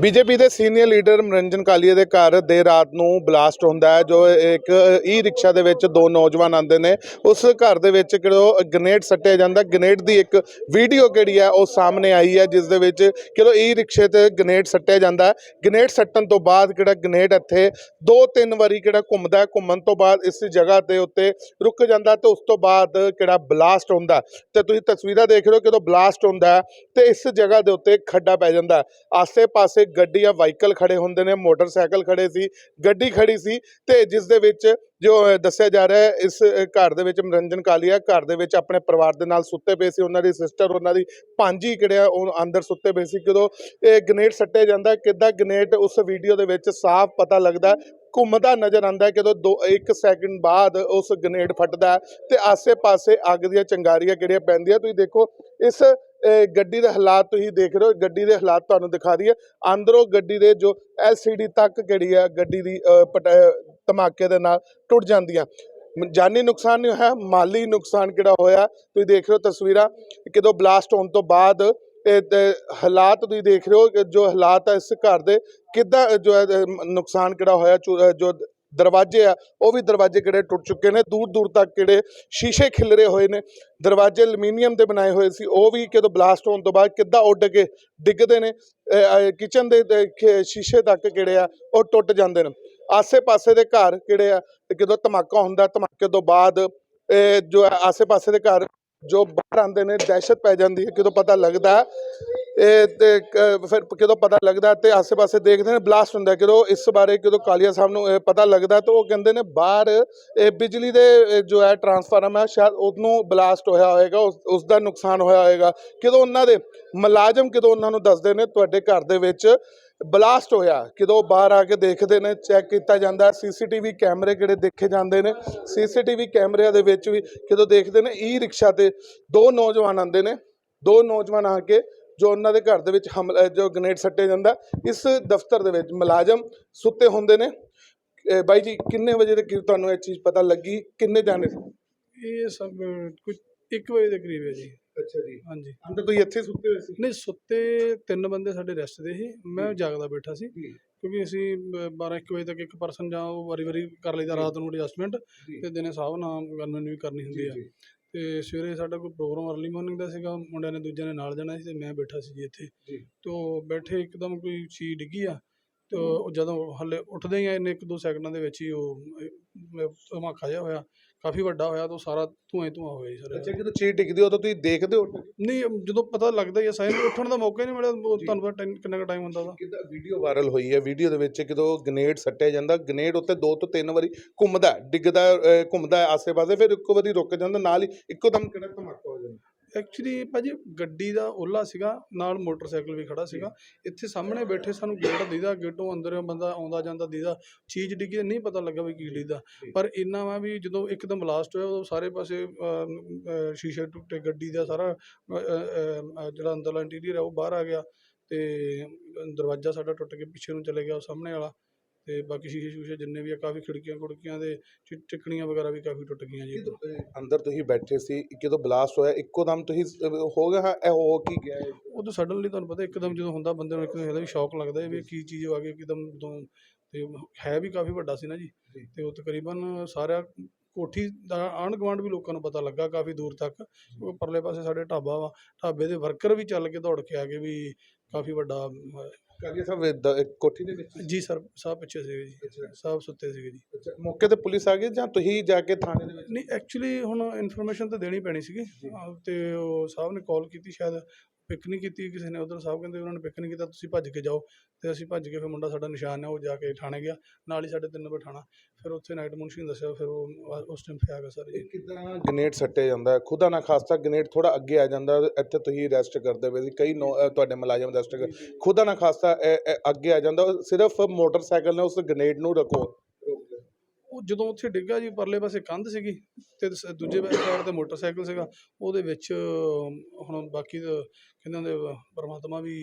BJP ਦੇ senior leader ਮਨਰੰਜਨ Kalia ਦੇ ਘਰ ਦੇਰ ਰਾਤ ਨੂੰ ਬਲਾਸਟ ਹੁੰਦਾ ਹੈ, ਜੋ ਇੱਕ ਈ ਰਿਕਸ਼ਾ ਦੇ ਵਿੱਚ ਦੋ ਨੌਜਵਾਨ ਆਉਂਦੇ ਨੇ। ਉਸ ਘਰ ਦੇ ਵਿੱਚ ਕਿਹੜੋ ਗ੍ਰਨੇਡ ਸੱਟਿਆ ਜਾਂਦਾ। ਗ੍ਰਨੇਡ ਦੀ ਇੱਕ ਵੀਡੀਓ ਕਿਹੜੀ ਹੈ, ਉਹ ਸਾਹਮਣੇ ਆਈ ਹੈ, ਜਿਸ ਦੇ ਵਿੱਚ ਕਿਹੜੋ ਈ ਰਿਕਸ਼ੇ ਤੇ ਗ੍ਰਨੇਡ ਸੱਟਿਆ ਜਾਂਦਾ ਗ੍ਰਨੇਡ ਸੱਟਣ ਤੋਂ ਬਾਅਦ ਕਿਹੜਾ ਗ੍ਰਨੇਡ ਇੱਥੇ ਦੋ ਤਿੰਨ ਵਾਰੀ ਕਿਹੜਾ ਘੁੰਮਦਾ ਘੁੰਮਣ ਤੋਂ ਬਾਅਦ ਇਸ ਜਗ੍ਹਾ ਦੇ ਉੱਤੇ ਰੁਕ ਜਾਂਦਾ ਤੇ ਉਸ ਤੋਂ ਬਾਅਦ ਕਿਹੜਾ ਬਲਾਸਟ ਹੁੰਦਾ ਤੇ ਤੁਸੀਂ ਤਸਵੀਰਾਂ ਦੇਖ ਰਹੇ ਹੋ ਕਿਦੋਂ ਬਲਾਸਟ ਹੁੰਦਾ ਹੈ ਤੇ ਇਸ ਜਗ੍ਹਾ ਦੇ ਉੱਤੇ ਖੱਡਾ ਪੈ ਜਾਂਦਾ ਆਸੇ ਪਾਸੇ ਆਸੇ-ਪਾਸੇ ਗੱਡੀਆਂ ਵਾਹੀਕਲ ਖੜੇ ਹੁੰਦੇ ਨੇ, ਮੋਟਰਸਾਈਕਲ ਖੜੇ ਸੀ, ਗੱਡੀ ਖੜੀ ਸੀ ਤੇ ਜਿਸ ਦੇ ਵਿੱਚ ਜੋ ਦੱਸਿਆ ਜਾ ਰਿਹਾ ਹੈ, ਇਸ ਘਰ ਦੇ ਵਿੱਚ ਮਨਰੰਜਨ ਕਾਲੀਆ ਘਰ ਦੇ ਵਿੱਚ ਆਪਣੇ ਪਰਿਵਾਰ ਦੇ ਨਾਲ ਸੁੱਤੇ ਪਏ ਸੀ, ਉਹਨਾਂ ਦੀ ਸਿਸਟਰ ਉਹਨਾਂ ਦੀ ਭਾਂਜੀ ਕਿਹੜਿਆ ਉਹ ਅੰਦਰ ਸੁੱਤੇ ਪਏ ਸੀ ਜਦੋਂ ਇਹ ਗ੍ਰਨੇਡ ਸੱਟਿਆ ਜਾਂਦਾ, ਕਿੱਦਾਂ ਗ੍ਰਨੇਡ ਉਸ ਵੀਡੀਓ ਦੇ ਵਿੱਚ ਸਾਫ਼ ਪਤਾ ਲੱਗਦਾ, ਘੁੰਮਦਾ ਨਜ਼ਰ ਆਉਂਦਾ ਜਦੋਂ ਦੋ, ਇੱਕ ਸੈਕਿੰਡ ਬਾਅਦ ਉਸ ਗ੍ਰਨੇਡ ਫਟਦਾ ਹੈ ਤੇ ਆਸੇ-ਪਾਸੇ ਅੱਗ ਦੀਆਂ ਚੰਗਾਰੀਆਂ ਕਿਹੜੀਆਂ ਪੈਂਦੀਆਂ, ਤੁਸੀਂ ਦੇਖੋ, ਇਸ ਗੱਡੀ ਦੇ ਹਾਲਾਤ ਤੁਸੀਂ ਦੇਖ ਰਹੇ ਹੋ, ਗੱਡੀ ਦੇ ਹਾਲਾਤ ਤੁਹਾਨੂੰ ਦਿਖਾ ਰਹੀ ਹੈ ਅੰਦਰੋਂ ਗੱਡੀ ਦੇ ਜੋ ਐਲਸੀਡੀ ਤੱਕ ਕਿਹੜੀ ਹੈ ਗੱਡੀ ਦੀ ਪਟ- ਧਮਾਕੇ ਦੇ ਨਾਲ ਟੁੱਟ ਜਾਂਦੀਆਂ। ਜਾਨੀ ਨੁਕਸਾਨ ਨਹੀਂ ਹੋਇਆ, ਮਾਲੀ ਨੁਕਸਾਨ ਕਿਹੜਾ ਹੋਇਆ, ਤੁਸੀਂ ਦੇਖ ਰਹੇ ਹੋ ਤਸਵੀਰਾਂ। ਕਿਦੋਂ ਬਲਾਸਟ ਹੋਣ ਤੋਂ ਬਾਅਦ ਹਾਲਾਤ ਤੁਸੀਂ ਦੇਖ ਰਹੇ ਹੋ ਜੋ ਹਾਲਾਤ ਹੈ ਇਸ ਘਰ ਦੇ, ਕਿੱਦਾਂ ਜੋ ਹੈ ਨੁਕਸਾਨ ਕਿਹੜਾ ਹੋਇਆ, ਚੂ- ਜੋ ਦਰਵਾਜ਼ੇ ਆ, ਉਹ ਵੀ ਦਰਵਾਜ਼ੇ ਕਿਹੜੇ ਟੁੱਟ ਚੁੱਕੇ ਨੇ, ਦੂਰ ਦੂਰ ਤੱਕ ਕਿਹੜੇ ਸ਼ੀਸ਼ੇ ਖਿਲਰੇ ਹੋਏ ਨੇ, ਦਰਵਾਜ਼ੇ ਐਲੂਮੀਨੀਅਮ ਦੇ ਬਣਾਏ ਹੋਏ ਸੀ, ਉਹ ਵੀ ਕਿਦੋਂ ਬਲਾਸਟ ਹੋਣ ਤੋਂ ਬਾਅਦ ਕਿੱਦਾਂ ਉੱਡ ਕੇ ਡਿੱਗਦੇ ਨੇ ਕਿਚਨ ਦੇ ਸ਼ੀਸ਼ੇ ਤੱਕ ਕਿਹੜੇ ਆ, ਉਹ ਟੁੱਟ ਜਾਂਦੇ ਨੇ। ਆਸੇ-ਪਾਸੇ ਦੇ ਘਰ ਕਿਹੜੇ ਆ, ਕਿਦੋਂ ਧਮਾਕਾ ਹੁੰਦਾ, ਧਮਾਕੇ ਤੋਂ ਬਾਅਦ ਜੋ ਆਸੇ-ਪਾਸੇ ਦੇ ਘਰ ਜੋ ਬਾਹਰ ਆਉਂਦੇ ਨੇ, ਦਹਿਸ਼ਤ ਪੈ ਜਾਂਦੀ ਹੈ, ਕਿਦੋਂ ਪਤਾ ਲੱਗਦਾ ਇਹ ਤੇ ਫਿਰ ਕਿਦੋਂ ਪਤਾ ਲੱਗਦਾ ਤੇ ਆਸੇ-ਪਾਸੇ ਦੇਖਦੇ ਨੇ, ਬਲਾਸਟ ਹੁੰਦਾ ਕਿਦੋਂ ਇਸ ਬਾਰੇ ਕਿਦੋਂ ਕਾਲੀਆ ਸਾਹਿਬ ਨੂੰ ਪਤਾ ਲੱਗਦਾ ਤਾਂ ਉਹ ਕਹਿੰਦੇ ਨੇ, ਬਾਹਰ, ਇਹ ਬਿਜਲੀ ਦੇ ਜੋ ਹੈ ਟਰਾਂਸਫਾਰਮ ਹੈ, ਸ਼ਾਇਦ ਉਹਨੂੰ ਬਲਾਸਟ ਹੋਇਆ ਹੋਏਗਾ, ਉਸ ਉਸ ਦਾ ਨੁਕਸਾਨ ਹੋਇਆ ਹੋਏਗਾ। ਕਿਦੋਂ ਉਹਨਾਂ ਦੇ ਮੁਲਾਜ਼ਮ ਕਿਦੋਂ ਉਹਨਾਂ ਨੂੰ ਦੱਸਦੇ ਨੇ, ਤੁਹਾਡੇ ਘਰ ਦੇ ਵਿੱਚ ਬਲਾਸਟ ਹੋਇਆ। ਕਿਦੋਂ ਬਾਹਰ ਆ ਕੇ ਦੇਖਦੇ ਨੇ, ਚੈੱਕ ਕੀਤਾ ਜਾਂਦਾ ਸੀਸੀਟੀਵੀ ਕੈਮਰੇ ਕਿਹੜੇ ਦੇਖੇ ਜਾਂਦੇ ਨੇ। ਸੀਸੀਟੀਵੀ ਕੈਮਰਿਆਂ ਦੇ ਵਿੱਚ ਵੀ ਕਿਦੋਂ ਦੇਖਦੇ ਨੇ ਈ ਰਿਕਸ਼ਾ ਤੇ ਦੋ ਨੌਜਵਾਨ ਆਉਂਦੇ ਨੇ। ਦੋ ਨੌਜਵਾਨ ਆ ਕੇ ਜੋ ਉਹਨਾਂ ਦੇ ਘਰ ਦੇ ਵਿੱਚ ਹਮਲਾ, ਜੋ ਗ੍ਰਨੇਡ ਸੱਟਿਆ ਜਾਂਦਾ। ਇਸ ਦਫ਼ਤਰ ਦੇ ਵਿੱਚ ਮੁਲਾਜ਼ਮ ਸੁੱਤੇ ਹੁੰਦੇ ਨੇ। ਬਾਈ ਜੀ, ਕਿੰਨੇ ਵਜੇ ਦੇ ਕਰੀਬ ਤੁਹਾਨੂੰ ਇਹ ਚੀਜ਼ ਪਤਾ ਲੱਗੀ? ਕਿੰਨੇ ਜਾਣੇ? ਇਹ ਸਭ ਕੁਝ 1 ਵਜੇ ਦੇ ਕਰੀਬ ਹੈ ਜੀ। ਅੱਛਾ ਜੀ। ਹਾਂਜੀ। ਅੰਦਰ ਤੁਸੀਂ ਇੱਥੇ ਸੁੱਤੇ ਹੋਏ ਸੀ? ਨਹੀਂ ਸੁੱਤੇ ਤਿੰਨ ਬੰਦੇ ਸਾਡੇ ਰੈਸਟ ਦੇ ਸੀ। ਮੈਂ ਜਾਗਦਾ ਬੈਠਾ ਸੀ। ਕਿਉਂਕਿ ਅਸੀਂ 12 1 ਵਜੇ ਤੱਕ ਇੱਕ ਪਰਸਨ ਜਾਂ ਉਹ ਵਾਰੀ ਵਾਰੀ ਕਰ ਲਈਦਾ ਰਾਤ ਨੂੰ ਐਡਜਸਟਮੈਂਟ। ਤੇ ਦਿਨੇ ਸਾਹਿਬ ਨਾਲ ਗਨਮੈਨ ਵੀ ਕਰਨੀ ਹੁੰਦੀ ਆ। ਤੇ ਸਵੇਰੇ ਸਾਡਾ ਕੋਈ ਪ੍ਰੋਗਰਾਮ ਅਰਲੀ ਮਾਰਨਿੰਗ ਦਾ ਸੀਗਾ। ਮੁੰਡਿਆਂ ਨੇ ਦੂਜਿਆਂ ਨੇ ਨਾਲ ਜਾਣਾ ਸੀ ਤੇ ਮੈਂ ਬੈਠਾ ਸੀ ਜੀ ਇੱਥੇ। ਤੋਂ ਬੈਠੇ ਇੱਕਦਮ ਕੋਈ ਚੀਜ਼ ਡਿੱਗੀ ਆ। ਤੇ ਉਹ ਜਦੋਂ ਹੱਲੇ ਉੱਠਦੇ ਹੀ ਆ ਇਹਨੇ ਇੱਕ ਦੋ ਸੈਕਿੰਡਾਂ ਦੇ ਵਿੱਚ ਹੀ ਉਹ ਧਮਾਕਾ ਜਿਹਾ ਹੋਇਆ। ਕਾਫੀ ਵੱਡਾ ਹੋਇਆ ਤਾਂ ਸਾਰਾ ਧੂਆਂ ਹੀ ਧੂਆਂ ਹੋਇਆ ਜੀ ਸਾਰਾ। ਅੱਛਾ ਜਦੋਂ ਚੀਜ਼ ਡਿੱਗਦੀ ਉਦੋਂ ਤੁਸੀਂ ਦੇਖਦੇ ਹੋ? ਨਹੀਂ ਜਦੋਂ ਪਤਾ ਲੱਗਦਾ ਹੀ ਸਾਇਨ ਉੱਠਣ ਦਾ ਮੌਕਾ ਹੀ ਨਹੀਂ ਮਿਲਿਆ ਉਹ ਤੁਹਾਨੂੰ ਪਤਾ ਟਾਈਮ- ਕਿੰਨਾ ਕੁ ਟਾਈਮ ਹੁੰਦਾ ਉਹਦਾ ਕਿਦਾਂ ਵੀਡੀਓ ਵਾਇਰਲ ਹੋਈ ਹੈ ਵੀਡੀਓ ਦੇ ਵਿੱਚ ਕਿਦੋਂ ਗ੍ਰਨੇਡ ਸੱਟਿਆ ਜਾਂਦਾ ਗ੍ਰਨੇਡ ਉੱਤੇ ਦੋ ਤੋਂ ਤਿੰਨ ਵਾਰੀ ਘੁੰਮਦਾ ਹੈ, ਡਿੱਗਦਾ ਹੈ, ਅਹ, ਘੁੰਮਦਾ ਹੈ ਆਸੇ-ਪਾਸੇ ਫਿਰ ਇੱਕੋ ਵਾਰੀ ਰੁਕ ਜਾਂਦਾ ਨਾਲ ਹੀ ਇੱਕੋ ਦਮ ਕਿਹੜਾ ਧਮਾਕਾ ਹੋ ਜਾਂਦਾ। ਐਕਚੁਅਲੀ ਭਾਜੀ ਗੱਡੀ ਦਾ ਓਲਾ ਸੀਗਾ ਨਾਲ ਮੋਟਰਸਾਈਕਲ ਵੀ ਖੜਾ ਸੀਗਾ। ਇੱਥੇ ਸਾਹਮਣੇ ਬੈਠੇ ਸਾਨੂੰ ਗੇਟ ਦੀਦਾ ਗੇਟੋਂ ਅੰਦਰ ਬੰਦਾ ਆਉਂਦਾ ਜਾਂਦਾ ਦੀਦਾ। ਚੀਜ਼ ਡਿੱਗੀ ਨਹੀਂ ਪਤਾ ਲੱਗਾ ਵੀ ਕੀ ਡਿੱਗਦਾ। ਪਰ ਇੰਨਾ ਵਾ ਵੀ ਜਦੋਂ ਇੱਕਦਮ ਬਲਾਸਟ ਹੋਇਆ ਉਦੋਂ ਸਾਰੇ ਪਾਸੇ ਸ਼ੀਸ਼ੇ ਟੁੱਟੇ ਗੱਡੀ ਦਾ ਸਾਰਾ ਜਿਹੜਾ ਅੰਦਰਲਾ ਇੰਟੀਰੀਅਰ ਹੈ ਉਹ ਬਾਹਰ ਆ ਗਿਆ। ਤੇ ਦਰਵਾਜ਼ਾ ਸਾਡਾ ਟੁੱਟ ਕੇ ਪਿੱਛੇ ਨੂੰ ਚਲੇ ਗਿਆ ਉਹ ਸਾਹਮਣੇ ਵਾਲਾ। ਤੇ ਬਾਕੀ ਸ਼ੀਸ਼ੇ ਸ਼ੂਸ਼ੇ ਜਿੰਨੇ ਵੀ ਆ ਕਾਫੀ ਖਿੜਕੀਆਂ ਖੁੜਕੀਆਂ ਦੇ ਚਿ- ਟਿਕਣੀਆਂ ਵਗੈਰਾ ਵੀ ਕਾਫੀ ਟੁੱਟ ਗਈਆਂ ਜੀ ਅੰਦਰ ਤੁਸੀਂ ਬੈਠੇ ਸੀ ਕਿਦੋਂ ਬਲਾਸਟ ਹੋਇਆ ਇੱਕੋ ਦਮ ਤੁਸੀਂ ਹੋ ਗਿਆ ਇਹ ਹੋ ਕੀ ਗਿਆ ਇਹ? ਉਦੋਂ ਸਡਨਲੀ ਤੁਹਾਨੂੰ ਪਤਾ ਇੱਕਦਮ ਜਦੋਂ ਹੁੰਦਾ ਬੰਦੇ ਨੂੰ ਇੱਕਦਮ ਇਹਦਾ ਵੀ ਸ਼ੌਕ ਲੱਗਦਾ ਹੈ ਵੀ ਇਹ ਕੀ ਚੀਜ਼ ਆ ਗਈ ਇੱਕਦਮ ਤੋਂ ਤੇ ਹੈ ਵੀ ਕਾਫੀ ਵੱਡਾ ਸੀ ਨਾ ਜੀ ਜੀ। ਤੇ ਉਹ ਤਕਰੀਬਨ ਸਾਰਾ ਕੋਠੀ ਦਾ ਆਂਢ ਗੁਆਂਢ ਵੀ ਲੋਕਾਂ ਨੂੰ ਪਤਾ ਲੱਗਾ ਕਾਫੀ ਦੂਰ ਤੱਕ ਉਹ ਪਰਲੇ ਪਾਸੇ ਸਾਡੇ ਢਾਬਾ ਵਾ ਢਾਬੇ ਦੇ ਵਰਕਰ ਵੀ ਚੱਲ ਕੇ ਦੌੜ ਕੇ ਆ ਗਏ ਵੀ ਕਾਫੀ ਵੱਡਾ ਕਾਲੀਆ ਸਾਹਿਬ ਇੱਕ ਕੋਠੀ ਦੇ ਵਿੱਚ ਜੀ ਸਰ ਸਾਹਿਬ ਪਿੱਛੇ ਸੀਗੇ ਜੀ। ਸਾਹਿਬ ਸੁੱਤੇ ਸੀਗੇ ਜੀ। ਅੱਛਾ ਮੌਕੇ ਤੇ ਪੁਲਿਸ ਆ ਗਈ ਜਾਂ ਤੁਸੀਂ ਜਾ ਕੇ ਥਾਣੇ ਦੇ ਵਿੱਚ? ਨਹੀਂ ਐਕਚੁਅਲੀ ਹੁਣ ਇਨਫੋਰਮੇਸ਼ਨ ਤਾਂ ਦੇਣੀ ਪੈਣੀ ਸੀਗੀ। ਤੇ ਉਹ ਸਾਹਿਬ ਨੇ ਕਾਲ ਕੀਤੀ ਸ਼ਾਇਦ। ਪਿਕ ਨਹੀਂ ਕੀਤੀ ਕਿਸੇ ਨੇ ਉਧਰ ਸਾਹਿਬ ਕਹਿੰਦੇ ਉਹਨਾਂ ਨੇ ਪਿਕ ਨਹੀਂ ਕੀਤਾ ਤੁਸੀਂ ਭੱਜ ਕੇ ਜਾਓ। ਤੇ ਅਸੀਂ ਭੱਜ ਕੇ ਫਿਰ ਮੁੰਡਾ ਸਾਡਾ ਨਿਸ਼ਾਨ ਹੈ ਉਹ ਜਾ ਕੇ ਥਾਣੇ ਗਿਆ ਨਾਲ ਹੀ ਸਾਡੇ ਤਿੰਨ ਨੰਬਰ ਥਾਣਾ ਫਿਰ ਉੱਥੇ ਨਾਈਟ ਮੁਨਸ਼ੀ ਨੇ ਦੱਸਿਆ ਫਿਰ ਉਹ ਉਸ ਟਾਈਮ ਫਿਰ ਆ ਗਿਆ ਸਰ ਇਹ ਕਿਦਾਂ ਗ੍ਰਨੇਡ ਸੱਟਿਆ ਜਾਂਦਾ ਖੁਦਾ ਨਾ ਖਾਸਤਾ ਗ੍ਰਨੇਡ ਥੋੜਾ ਅੱਗੇ ਆ ਜਾਂਦਾ ਇੱਥੇ ਤੁਸੀਂ ਰੈਸਟ ਕਰਦੇ ਪਏ ਸੀ ਕਈ ਤੁਹਾਡੇ ਮੁਲਾਜ਼ਮ ਰੈਸਟ ਕਰ ਖੁਦਾ ਨਾ ਖਾਸਤਾ ਅੱਗੇ ਆ ਜਾਂਦਾ ਸਿਰਫ ਮੋਟਰਸਾਈਕਲ ਨੇ ਉਸ ਗ੍ਰਨੇਡ ਨੂੰ ਉਹ ਜਦੋਂ ਉੱਥੇ ਡਿੱਗਾ ਜੀ ਪਰਲੇ ਪਾਸੇ ਕੰਧ ਸੀਗੀ ਤੇ ਸ- ਦੂਜੇ ਸਾਈਡ ਤੇ ਮੋਟਰਸਾਈਕਲ ਸੀਗਾ ਉਹਦੇ ਵਿੱਚ ਹੁਣ ਬਾਕੀ ਤਾਂ ਕਹਿੰਦੇ ਹੁੰਦੇ ਪ੍ਰਮਾਤਮਾ ਵੀ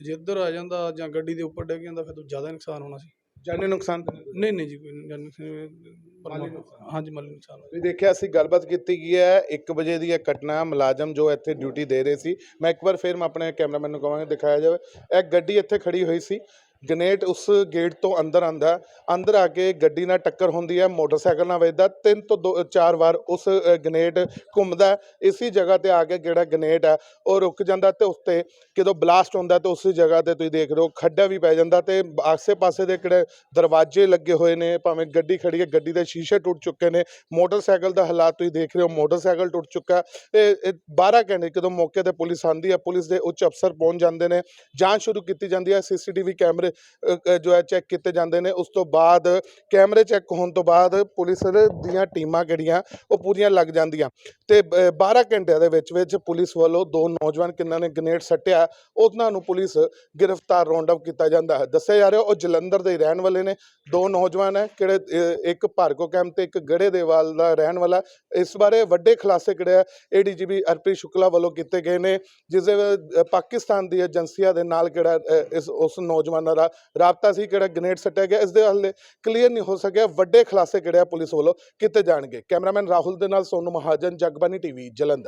ਜੇ ਇੱਧਰ ਆ ਜਾਂਦਾ ਜਾਂ ਗੱਡੀ ਦੇ ਉੱਪਰ ਡਿੱਗ ਜਾਂਦਾ ਫਿਰ ਤਾਂ ਜ਼ਿਆਦਾ ਨੁਕਸਾਨ ਹੋਣਾ ਸੀ ਜਾਨੀ ਨੁਕਸਾਨ ਤਾਂ ਨਹੀਂ? ਨਹੀਂ ਨਹੀਂ ਜੀ ਕੋਈ ਨਹੀਂ ਜਾਨੀ ਨੁਕਸਾਨ ਹਾਂਜੀ ਮਾਲੀ ਨੁਕਸਾਨ ਹੋਇਆ। ਤੁਸੀਂ ਦੇਖਿਆ ਅਸੀਂ ਗੱਲਬਾਤ ਕੀਤੀ ਗਈ ਹੈ 1 ਵਜੇ ਦੀ ਇਹ ਘਟਨਾ ਮੁਲਾਜ਼ਮ ਜੋ ਇੱਥੇ ਡਿਊਟੀ ਦੇ ਰਹੇ ਸੀ ਮੈਂ ਇੱਕ ਵਾਰ ਫਿਰ ਮੈਂ ਆਪਣੇ ਕੈਮਰਾਮੈਨ ਨੂੰ ਕਹਾਂਗਾ ਦਿਖਾਇਆ ਜਾਵੇ ਇਹ ਗੱਡੀ ਇੱਥੇ ਖੜੀ ਹੋਈ ਸੀ ਗਨੇਟ ਉਸ ਗੇਟ ਤੋਂ ਅੰਦਰ ਆਂਦਾ ਅੰਦਰ ਆ ਕੇ ਗੱਡੀ ਨਾਲ ਟੱਕਰ ਹੁੰਦੀ ਹੈ ਮੋਟਰਸਾਈਕਲ ਨਾਲ ਵੱਜਦਾ ਤਿੰਨ ਤੋਂ ਦੋ ਚਾਰ ਵਾਰ ਉਸ ਗਨੇਟ ਘੁੰਮਦਾ ਹੈ। ਇਸੀ ਜਗ੍ਹਾ ਤੇ ਆ ਕੇ ਜਿਹੜਾ ਗਨੇਟ ਹੈ ਉਹ ਰੁਕ ਜਾਂਦਾ ਤੇ ਉੱਤੇ ਜਦੋਂ ਬਲਾਸਟ ਹੁੰਦਾ ਤੇ ਉਸੇ ਜਗ੍ਹਾ ਤੇ ਤੁਸੀਂ ਦੇਖ ਰਹੇ ਹੋ ਖੱਡਾ ਵੀ ਪੈ ਜਾਂਦਾ ਤੇ ਆਸੇ-ਪਾਸੇ ਦੇ ਕਿਹੜੇ ਦਰਵਾਜ਼ੇ ਲੱਗੇ ਹੋਏ ਨੇ ਭਾਵੇਂ ਗੱਡੀ ਖੜੀ ਹੈ ਗੱਡੀ ਦੇ ਸ਼ੀਸ਼ੇ ਟੁੱਟ ਚੁੱਕੇ ਨੇ ਮੋਟਰਸਾਈਕਲ ਦਾ ਹਾਲਾਤ ਤੁਸੀਂ ਦੇਖ ਰਹੇ ਹੋ ਮੋਟਰਸਾਈਕਲ ਟੁੱਟ ਚੁੱਕਾ ਹੈ। ਇਹ ਇਹ 12 ਘੰਟੇ ਜਦੋਂ ਮੌਕੇ ਤੇ ਪੁਲਿਸ ਆਂਦੀ ਹੈ ਪੁਲਿਸ ਦੇ ਉੱਚ ਅਫਸਰ ਪਹੁੰਚ ਜਾਂਦੇ ਨੇ ਜਾਂਚ ਸ਼ੁਰੂ ਕੀਤੀ ਜਾਂਦੀ ਹੈ ਸੀਸੀਟੀਵੀ ਕੈਮਰੇ ਅ, ਅ, ਜੋ ਹੈ ਚੈੱਕ ਕੀਤੇ ਜਾਂਦੇ ਨੇ। ਉਸ ਤੋਂ ਬਾਅਦ ਕੈਮਰੇ ਚੈੱਕ ਹੋਣ ਤੋਂ ਬਾਅਦ ਪੁਲਿਸ ਦੀਆਂ ਟੀਮਾਂ ਕਿਹੜੀਆਂ ਉਹ ਪੂਰੀਆਂ ਲੱਗ ਜਾਂਦੀਆਂ। ਤੇ ਬ- 12 ਘੰਟਿਆਂ ਦੇ ਵਿੱਚ ਵਿੱਚ ਪੁਲਿਸ ਵੱਲੋਂ ਦੋ ਨੌਜਵਾਨ ਕਿੰਨਾਂ ਨੇ ਗ੍ਰੇਨੇਡ ਸੱਟਿਆ, ਉਹਨਾਂ ਨੂੰ ਪੁਲਿਸ ਗ੍ਰਿਫਤਾਰ ਰੌਂਡ ਅਪ ਕੀਤਾ ਜਾਂਦਾ ਹੈ। ਦੱਸਿਆ ਜਾ ਰਿਹਾ, ਉਹ ਜਲੰਧਰ ਦੇ ਰਹਿਣ ਵਾਲੇ ਨੇ। ਦੋ ਨੌਜਵਾਨ ਹੈ, ਕਿਹੜੇ ਇੱਕ ਭਾਰਕੋ ਕੈਂਪ ਤੇ ਇੱਕ ਗੜੇ ਦੇਵਾਲ ਦਾ ਰਹਿਣ ਵਾਲਾ ਇਸ ਬਾਰੇ ਵੱਡੇ ਖੁਲਾਸੇ ਕਿਹੜੇ ਆ ਏਡੀਜੀਪੀ ਅਰਪੀ ਸ਼ੁਕਲਾ ਵੱਲੋਂ ਕੀਤੇ ਗਏ ਨੇ, ਜਿਸ ਦੇ ਪਾਕਿਸਤਾਨ ਦੀ ਏਜੰਸੀਆਂ ਦੇ ਨਾਲ ਕਿਹੜਾ ਇਸ, ਉਸ ਨੌਜਵਾਨਾਂ ਦਾ ਰਾਬਤਾ ਸੀ ਕਿਹੜਾ ਗ੍ਰੇਨੇਡ ਸੱਟਿਆ ਗਿਆ ਇਸ ਦੇ ਹੱਲੇ ਕਲੀਅਰ ਨਹੀਂ ਹੋ ਸਕਿਆ, ਵੱਡੇ ਖੁਲਾਸੇ ਕਿਹੜੇ ਆ ਪੁਲਿਸ ਵੱਲੋਂ ਕੀਤੇ ਜਾਣਗੇ। ਕੈਮਰਾਮੈਨ ਰਾਹੁਲ ਦੇ ਨਾਲ ਸੋਨੂ ਮਹਾਜਨ ਜਗਬਾਨੀ ਟੀਵੀ, ਜਲੰਧਰ।